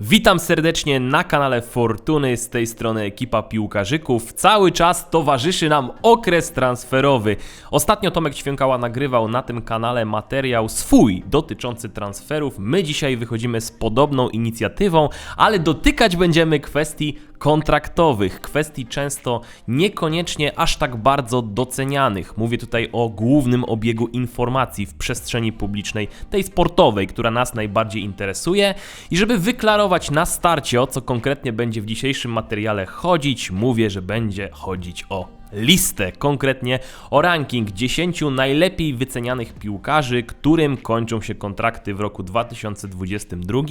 Witam serdecznie na kanale Fortuny, z tej strony ekipa piłkarzyków. Cały czas towarzyszy nam okres transferowy. Ostatnio Tomek Ćwiękała nagrywał na tym kanale materiał swój dotyczący transferów. My dzisiaj wychodzimy z podobną inicjatywą, ale dotykać będziemy kwestii kontraktowych, kwestii często niekoniecznie aż tak bardzo docenianych. Mówię tutaj o głównym obiegu informacji w przestrzeni publicznej, tej sportowej, która nas najbardziej interesuje. I żeby wyklarować na starcie, o co konkretnie będzie w dzisiejszym materiale chodzić, mówię, że będzie chodzić o listę, konkretnie o ranking 10 najlepiej wycenianych piłkarzy, którym kończą się kontrakty w roku 2022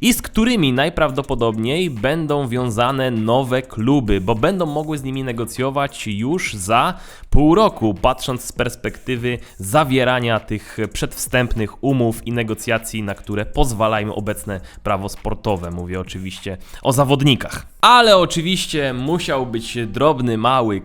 i z którymi najprawdopodobniej będą wiązane nowe kluby, bo będą mogły z nimi negocjować już za pół roku, patrząc z perspektywy zawierania tych przedwstępnych umów i negocjacji, na które pozwalają obecne prawo sportowe. Mówię oczywiście o zawodnikach. Ale oczywiście musiał być drobny, mały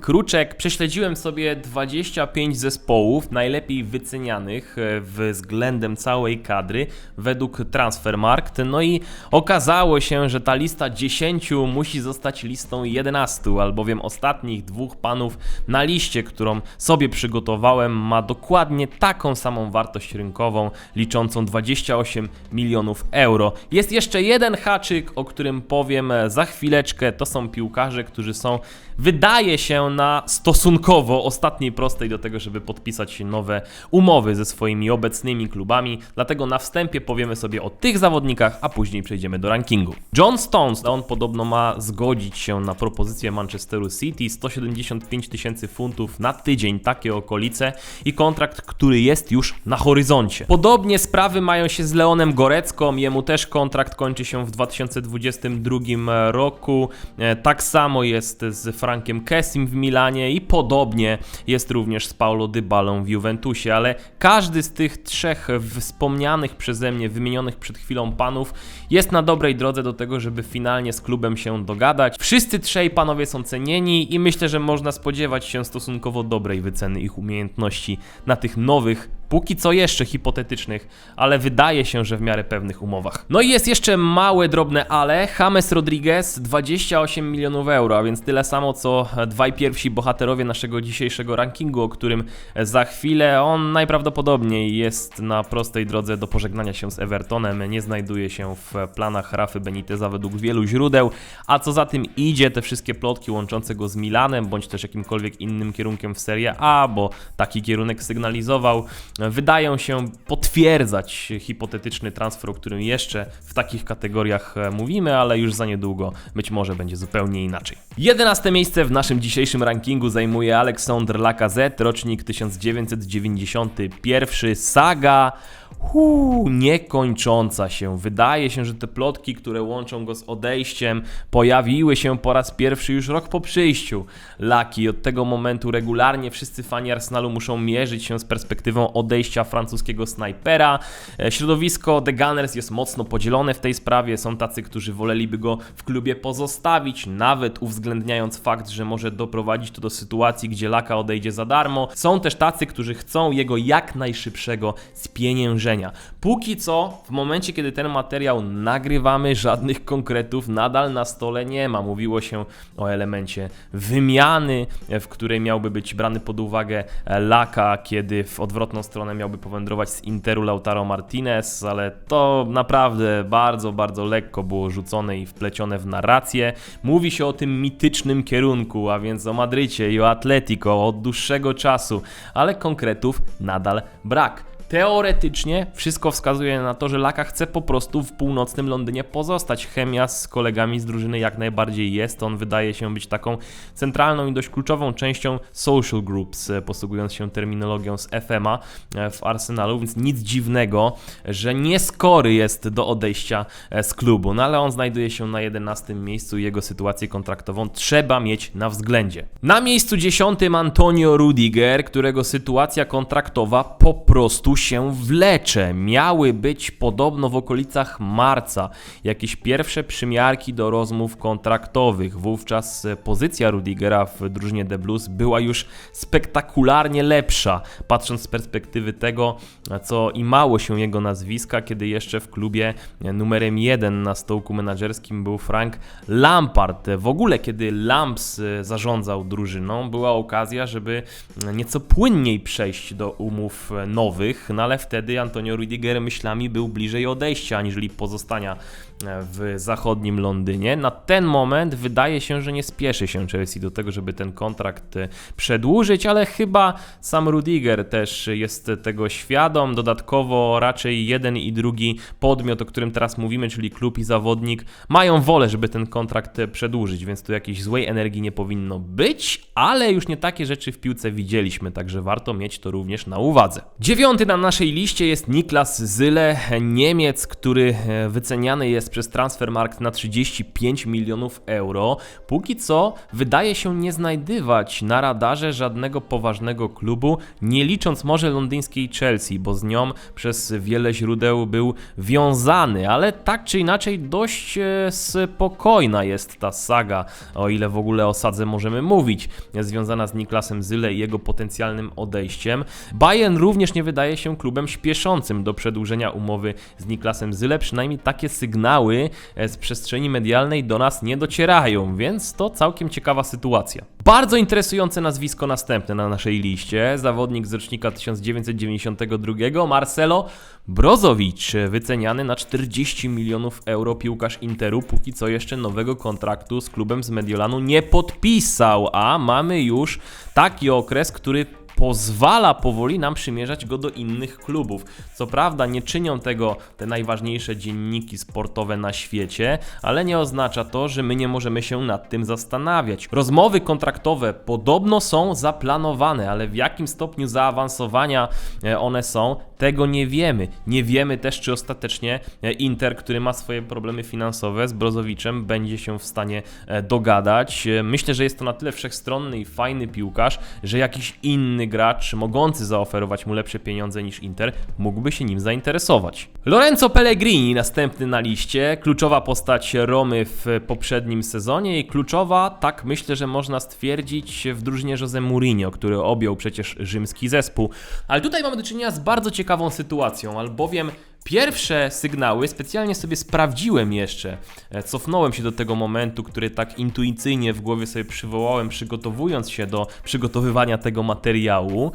Prześledziłem sobie 25 zespołów najlepiej wycenianych e, względem całej kadry według Transfermarkt. No i okazało się, że ta lista 10 musi zostać listą 11, albowiem ostatnich dwóch panów na liście, którą sobie przygotowałem, ma dokładnie taką samą wartość rynkową, liczącą 28 milionów euro. Jest jeszcze jeden haczyk, o którym powiem e, za chwileczkę. To są piłkarze, którzy są, wydaje się, na stosunkowo ostatniej prostej do tego, żeby podpisać nowe umowy ze swoimi obecnymi klubami. Dlatego na wstępie powiemy sobie o tych zawodnikach, a później przejdziemy do rankingu. John Stones, on podobno ma zgodzić się na propozycję Manchesteru City 175 tysięcy funtów na tydzień, takie okolice i kontrakt, który jest już na horyzoncie. Podobnie sprawy mają się z Leonem Gorecką, jemu też kontrakt kończy się w 2022 roku. E, Tak samo jest z Frankiem Kessim w Milanie i podobnie jest również z Paulo Dybalą w Juventusie, ale każdy z tych trzech wspomnianych przeze mnie, wymienionych przed chwilą panów jest na dobrej drodze do tego, żeby finalnie z klubem się dogadać. Wszyscy trzej panowie są cenieni i myślę, że można spodziewać się stosunkowo dobrej wyceny ich umiejętności na tych nowych póki co jeszcze hipotetycznych, ale wydaje się, że w miarę pewnych umowach. No i jest jeszcze małe, drobne ale. James Rodriguez 28 milionów euro, a więc tyle samo co dwaj pierwsi bohaterowie naszego dzisiejszego rankingu, o którym za chwilę on najprawdopodobniej jest na prostej drodze do pożegnania się z Evertonem. Nie znajduje się w planach Rafy Beniteza według wielu źródeł, a co za tym idzie, te wszystkie plotki łączące go z Milanem, bądź też jakimkolwiek innym kierunkiem w Serie A, bo taki kierunek sygnalizował, wydają się potwierdzać hipotetyczny transfer, o którym jeszcze w takich kategoriach e, mówimy, ale już za niedługo być może będzie zupełnie inaczej. 11 miejsce w naszym dzisiejszym rankingu zajmuje Alexandre Lacazette, rocznik 1991, saga Niekończąca się. Wydaje się, że te plotki, które łączą go z odejściem, pojawiły się po raz pierwszy już rok po przyjściu. Laki od tego momentu regularnie wszyscy fani Arsenalu muszą mierzyć się z perspektywą odejścia francuskiego snajpera. E, Środowisko The Gunners jest mocno podzielone w tej sprawie. Są tacy, którzy woleliby go w klubie pozostawić, nawet uwzględniając fakt, że może doprowadzić to do sytuacji, gdzie Laka odejdzie za darmo. Są też tacy, którzy chcą jego jak najszybszego spieniężenia. Póki co, w momencie, kiedy ten materiał nagrywamy, żadnych konkretów nadal na stole nie ma. Mówiło się o elemencie wymiany, w której miałby być brany pod uwagę Laka, kiedy w odwrotną stronę miałby powędrować z Interu Lautaro Martinez, ale to naprawdę bardzo, bardzo lekko było rzucone i wplecione w narrację. Mówi się o tym mitycznym kierunku, a więc o Madrycie i o Atletico od dłuższego czasu, ale konkretów nadal brak. Teoretycznie wszystko wskazuje na to, że Laka chce po prostu w północnym Londynie pozostać. Chemia z kolegami z drużyny jak najbardziej jest. On wydaje się być taką centralną i dość kluczową częścią social groups, e, posługując się terminologią z FMA e, w Arsenalu, więc nic dziwnego, że nieskory jest do odejścia e, z klubu. No ale on znajduje się na 11 miejscu i jego sytuację kontraktową trzeba mieć na względzie. Na miejscu 10 Antonio Rudiger, którego sytuacja kontraktowa po prostu się wlecze. Miały być podobno w okolicach marca jakieś pierwsze przymiarki do rozmów kontraktowych. Wówczas e, pozycja Rudigera w drużynie The Blues była już spektakularnie lepsza, patrząc z perspektywy tego, co imało się jego nazwiska, kiedy jeszcze w klubie numerem jeden na stołku menadżerskim był Frank Lampard. W ogóle, kiedy Lamps e, zarządzał drużyną, była okazja, żeby nieco płynniej przejść do umów e, nowych, no ale wtedy Antonio Rudiger myślami był bliżej odejścia, aniżeli pozostania w zachodnim Londynie. Na ten moment wydaje się, że nie spieszy się Chelsea do tego, żeby ten kontrakt e, przedłużyć, ale chyba sam Rudiger też jest tego świadom. Dodatkowo raczej jeden i drugi podmiot, o którym teraz mówimy, czyli klub i zawodnik, mają wolę, żeby ten kontrakt e, przedłużyć, więc tu jakiejś złej energii nie powinno być, ale już nie takie rzeczy w piłce widzieliśmy, także warto mieć to również na uwadze. Dziewiąty na naszej liście jest Niklas Zyle, Niemiec, który e, wyceniany jest przez Transfermarkt na 35 milionów euro. Póki co wydaje się nie znajdywać na radarze żadnego poważnego klubu, nie licząc może londyńskiej Chelsea, bo z nią przez wiele źródeł był wiązany, ale tak czy inaczej dość e, spokojna jest ta saga, o ile w ogóle o sadze możemy mówić, związana z Niklasem Zyle i jego potencjalnym odejściem. Bayern również nie wydaje się klubem śpieszącym do przedłużenia umowy z Niklasem Zyle, przynajmniej takie sygnały sygnały e, z przestrzeni medialnej do nas nie docierają, więc to całkiem ciekawa sytuacja. Bardzo interesujące nazwisko następne na naszej liście. Zawodnik z rocznika 1992, Marcelo Brozowicz, wyceniany na 40 milionów euro piłkarz Interu, póki co jeszcze nowego kontraktu z klubem z Mediolanu nie podpisał, a mamy już taki okres, który pozwala powoli nam przymierzać go do innych klubów. Co prawda nie czynią tego te najważniejsze dzienniki sportowe na świecie, ale nie oznacza to, że my nie możemy się nad tym zastanawiać. Rozmowy kontraktowe podobno są zaplanowane, ale w jakim stopniu zaawansowania e, one są, tego nie wiemy. Nie wiemy też, czy ostatecznie e, Inter, który ma swoje problemy finansowe z Brozowiczem, będzie się w stanie e, dogadać. Myślę, że jest to na tyle wszechstronny i fajny piłkarz, że jakiś inny gracz mogący zaoferować mu lepsze pieniądze niż Inter mógłby się nim zainteresować. Lorenzo Pellegrini, następny na liście, kluczowa postać Romy w poprzednim sezonie i kluczowa, tak myślę, że można stwierdzić w drużynie Jose Mourinho, który objął przecież rzymski zespół. Ale tutaj mamy do czynienia z bardzo ciekawą sytuacją, albowiem Pierwsze sygnały specjalnie sobie sprawdziłem jeszcze. E, cofnąłem się do tego momentu, który tak intuicyjnie w głowie sobie przywołałem, przygotowując się do przygotowywania tego materiału.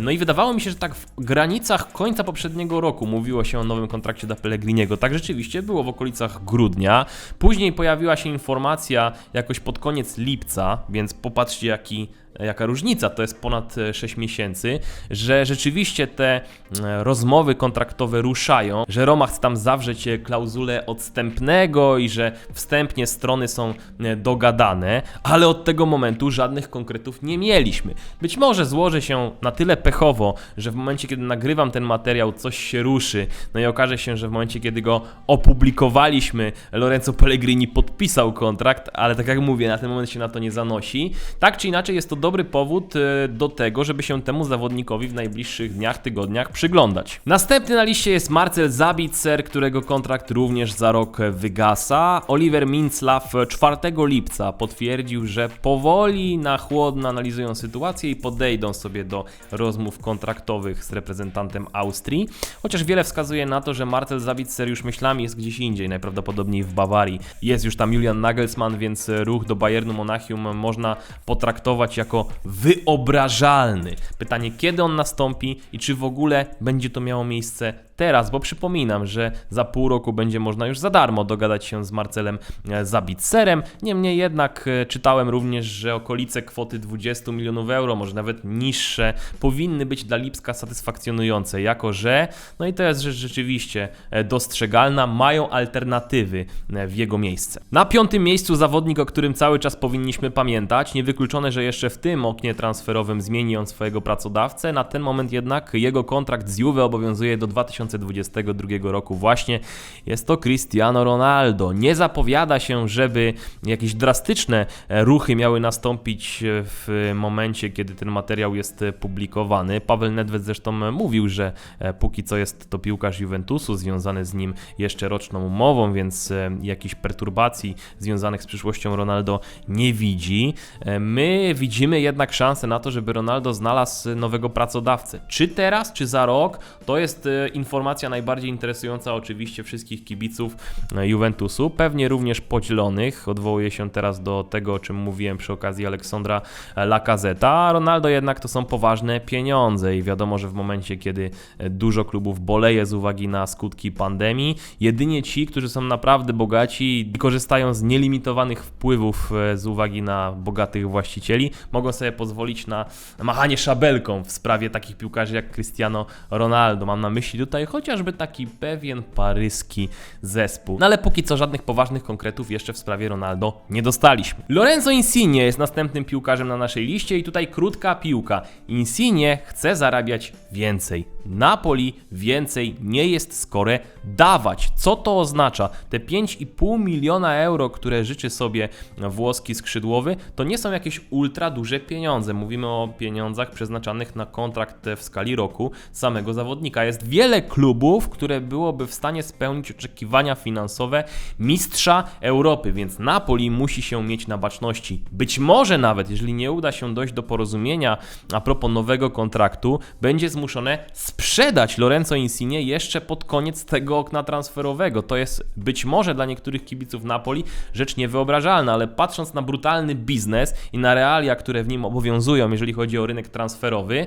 No i wydawało mi się, że tak w granicach końca poprzedniego roku mówiło się o nowym kontrakcie dla Pellegriniego. Tak rzeczywiście było w okolicach grudnia. Później pojawiła się informacja jakoś pod koniec lipca, więc popatrzcie jaki jaka różnica, to jest ponad 6 e, miesięcy, że rzeczywiście te e, rozmowy kontraktowe ruszają, że Roma chce tam zawrzeć klauzulę odstępnego i że wstępnie strony są e, dogadane, ale od tego momentu żadnych konkretów nie mieliśmy. Być może złoży się na tyle pechowo, że w momencie, kiedy nagrywam ten materiał, coś się ruszy, no i okaże się, że w momencie, kiedy go opublikowaliśmy, Lorenzo Pellegrini podpisał kontrakt, ale tak jak mówię, na ten moment się na to nie zanosi. Tak czy inaczej jest to dobry powód e, do tego, żeby się temu zawodnikowi w najbliższych dniach, tygodniach przyglądać. Następny na liście jest Marcel Zabitzer, którego kontrakt również za rok wygasa. Oliver Minzlaff 4 lipca potwierdził, że powoli na chłodno analizują sytuację i podejdą sobie do rozmów kontraktowych z reprezentantem Austrii. Chociaż wiele wskazuje na to, że Marcel Zabitzer już myślami jest gdzieś indziej, najprawdopodobniej w Bawarii. Jest już tam Julian Nagelsmann, więc ruch do Bayernu Monachium można potraktować jako wyobrażalny. Pytanie, kiedy on nastąpi i czy w ogóle będzie to miało miejsce teraz, bo przypominam, że za pół roku będzie można już za darmo dogadać się z Marcelem e, Zabitserem. Niemniej jednak e, czytałem również, że okolice kwoty 20 milionów euro, może nawet niższe, powinny być dla Lipska satysfakcjonujące, jako że, no i to jest rzecz rzeczywiście e, dostrzegalna, mają alternatywy w jego miejsce. Na piątym miejscu zawodnik, o którym cały czas powinniśmy pamiętać, niewykluczone, że jeszcze w tym oknie transferowym zmieni on swojego pracodawcę, na ten moment jednak jego kontrakt z Juve obowiązuje do 2000 2022 roku właśnie jest to Cristiano Ronaldo. Nie zapowiada się, żeby jakieś drastyczne ruchy miały nastąpić w momencie, kiedy ten materiał jest publikowany. Paweł Nedved zresztą mówił, że e, póki co jest to piłkarz Juventusu, związany z nim jeszcze roczną umową, więc e, jakichś perturbacji związanych z przyszłością Ronaldo nie widzi. E, My widzimy jednak szansę na to, żeby Ronaldo znalazł nowego pracodawcę. Czy teraz, czy za rok? To jest e, informacja najbardziej interesująca oczywiście wszystkich kibiców e, Juventusu, pewnie również podzielonych. Odwołuję się teraz do tego, o czym mówiłem przy okazji Aleksandra Lacazeta. Ronaldo jednak to są poważne pieniądze i wiadomo, że w momencie, kiedy e, dużo klubów boleje z uwagi na skutki pandemii, jedynie ci, którzy są naprawdę bogaci i korzystają z nielimitowanych wpływów e, z uwagi na bogatych właścicieli, mogą sobie pozwolić na machanie szabelką w sprawie takich piłkarzy jak Cristiano Ronaldo. Mam na myśli tutaj chociażby taki pewien paryski zespół. No ale póki co żadnych poważnych konkretów jeszcze w sprawie Ronaldo nie dostaliśmy. Lorenzo Insigne jest następnym piłkarzem na naszej liście i tutaj krótka piłka. Insigne chce zarabiać więcej. Napoli więcej nie jest skore dawać. Co to oznacza? Te 5,5 miliona euro, które życzy sobie włoski skrzydłowy, to nie są jakieś ultra duże pieniądze. Mówimy o pieniądzach przeznaczanych na kontrakt w skali roku samego zawodnika. Jest wiele klubów, które byłoby w stanie spełnić oczekiwania finansowe mistrza Europy, więc Napoli musi się mieć na baczności. Być może nawet, jeżeli nie uda się dojść do porozumienia a propos nowego kontraktu, będzie zmuszone sprzedać Lorenzo Insigne jeszcze pod koniec tego okna transferowego. To jest być może dla niektórych kibiców Napoli rzecz niewyobrażalna, ale patrząc na brutalny biznes i na realia, które w nim obowiązują, jeżeli chodzi o rynek transferowy,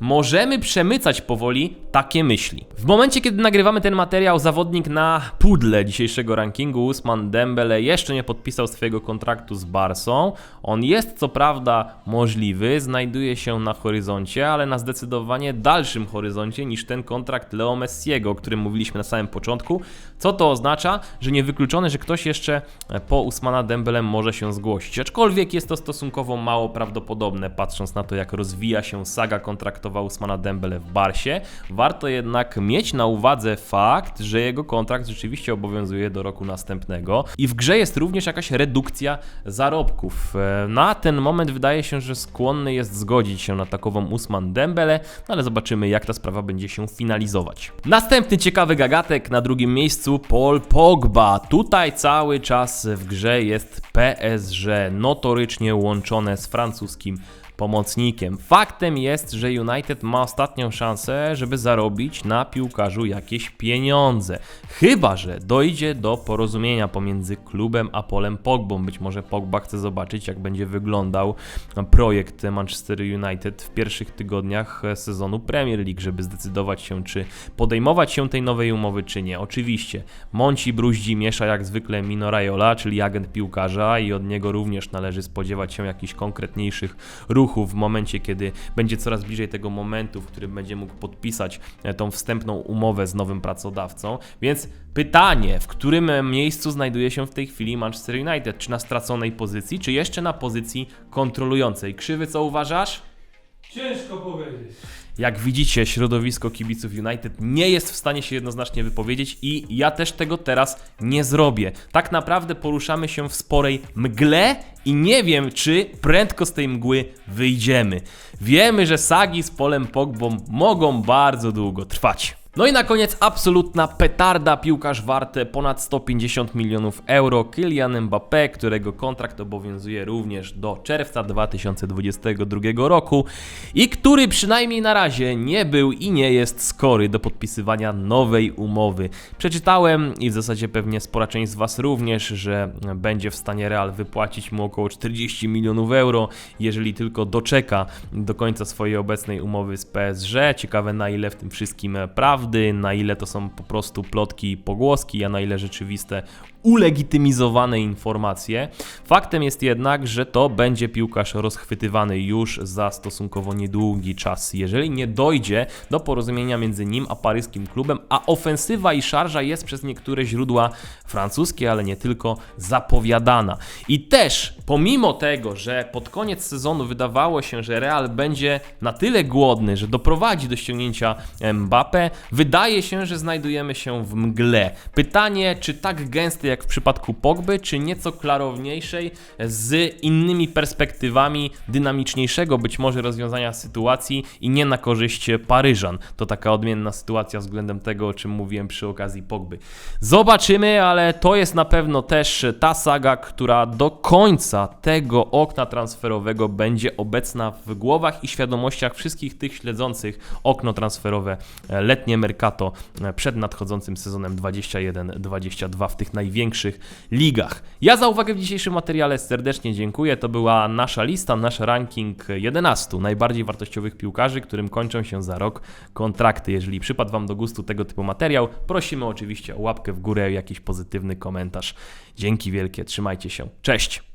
możemy przemycać powoli takie myśli. W momencie, kiedy nagrywamy ten materiał, zawodnik na pudle dzisiejszego rankingu, Usman Dembele, jeszcze nie podpisał swojego kontraktu z Barsą. On jest co prawda możliwy, znajduje się na horyzoncie, ale na zdecydowanie dalszym horyzoncie niż ten kontrakt Leo Messiego, o którym mówiliśmy na samym początku. Co to oznacza? Że niewykluczone, że ktoś jeszcze po Usmana Dembele może się zgłosić. Aczkolwiek jest to stosunkowo mało prawdopodobne, patrząc na to, jak rozwija się saga kontraktowa Usmana Dembele w Barsie. Warto jednak mieć na uwadze fakt, że jego kontrakt rzeczywiście obowiązuje do roku następnego i w grze jest również jakaś redukcja zarobków. E, Na ten moment wydaje się, że skłonny jest zgodzić się na takową Usman Dembele, no ale zobaczymy jak ta sprawa będzie się finalizować. Następny ciekawy gagatek na drugim miejscu Paul Pogba. Tutaj cały czas w grze jest PSG, notorycznie łączone z francuskim pomocnikiem. Faktem jest, że United ma ostatnią szansę, żeby zarobić na piłkarzu jakieś pieniądze. Chyba, że dojdzie do porozumienia pomiędzy klubem a Polem Pogbą. Być może Pogba chce zobaczyć, jak będzie wyglądał projekt Manchester United w pierwszych tygodniach sezonu Premier League, żeby zdecydować się, czy podejmować się tej nowej umowy, czy nie. Oczywiście, Monci bruździ miesza jak zwykle Mino Raiola, czyli agent piłkarza i od niego również należy spodziewać się jakichś konkretniejszych ruchów w momencie, kiedy będzie coraz bliżej tego momentu, w którym będzie mógł podpisać e, tą wstępną umowę z nowym pracodawcą. Więc pytanie, w którym e, miejscu znajduje się w tej chwili Manchester United? Czy na straconej pozycji, czy jeszcze na pozycji kontrolującej? Krzywy, co uważasz? Ciężko powiedzieć. Jak widzicie, środowisko kibiców United nie jest w stanie się jednoznacznie wypowiedzieć i ja też tego teraz nie zrobię. Tak naprawdę poruszamy się w sporej mgle i nie wiem, czy prędko z tej mgły wyjdziemy. Wiemy, że sagi z Polem Pogbą mogą bardzo długo trwać. No i na koniec absolutna petarda, piłkarz warte ponad 150 milionów euro, Kylian Mbappé, którego kontrakt obowiązuje również do czerwca 2022 roku i który przynajmniej na razie nie był i nie jest skory do podpisywania nowej umowy. Przeczytałem i w zasadzie pewnie spora część z Was również, że będzie w stanie Real wypłacić mu około 40 milionów euro, jeżeli tylko doczeka do końca swojej obecnej umowy z PSG. Ciekawe na ile w tym wszystkim prawdy, na ile to są po prostu plotki i pogłoski, a na ile rzeczywiste ulegitymizowane informacje. Faktem jest jednak, że to będzie piłkarz rozchwytywany już za stosunkowo niedługi czas. Jeżeli nie dojdzie do porozumienia między nim a paryskim klubem, a ofensywa i szarża jest przez niektóre źródła francuskie, ale nie tylko, zapowiadana. I też, pomimo tego, że pod koniec sezonu wydawało się, że Real będzie na tyle głodny, że doprowadzi do ściągnięcia Mbappé, Wydaje się, że znajdujemy się w mgle. Pytanie, czy tak gęsty jak w przypadku Pogby, czy nieco klarowniejszej, z innymi perspektywami dynamiczniejszego być może rozwiązania sytuacji i nie na korzyść Paryżan. To taka odmienna sytuacja względem tego, o czym mówiłem przy okazji Pogby. Zobaczymy, ale to jest na pewno też ta saga, która do końca tego okna transferowego będzie obecna w głowach i świadomościach wszystkich tych śledzących okno transferowe e, letnie Mercato e, przed nadchodzącym sezonem 21-22 w tych największych ligach. Ja za uwagę w dzisiejszym materiale serdecznie dziękuję. To była nasza lista, nasz ranking 11 najbardziej wartościowych piłkarzy, którym kończą się za rok kontrakty. Jeżeli przypadł Wam do gustu tego typu materiał, prosimy oczywiście o łapkę w górę jakiś pozytywny komentarz. Dzięki wielkie, trzymajcie się. Cześć!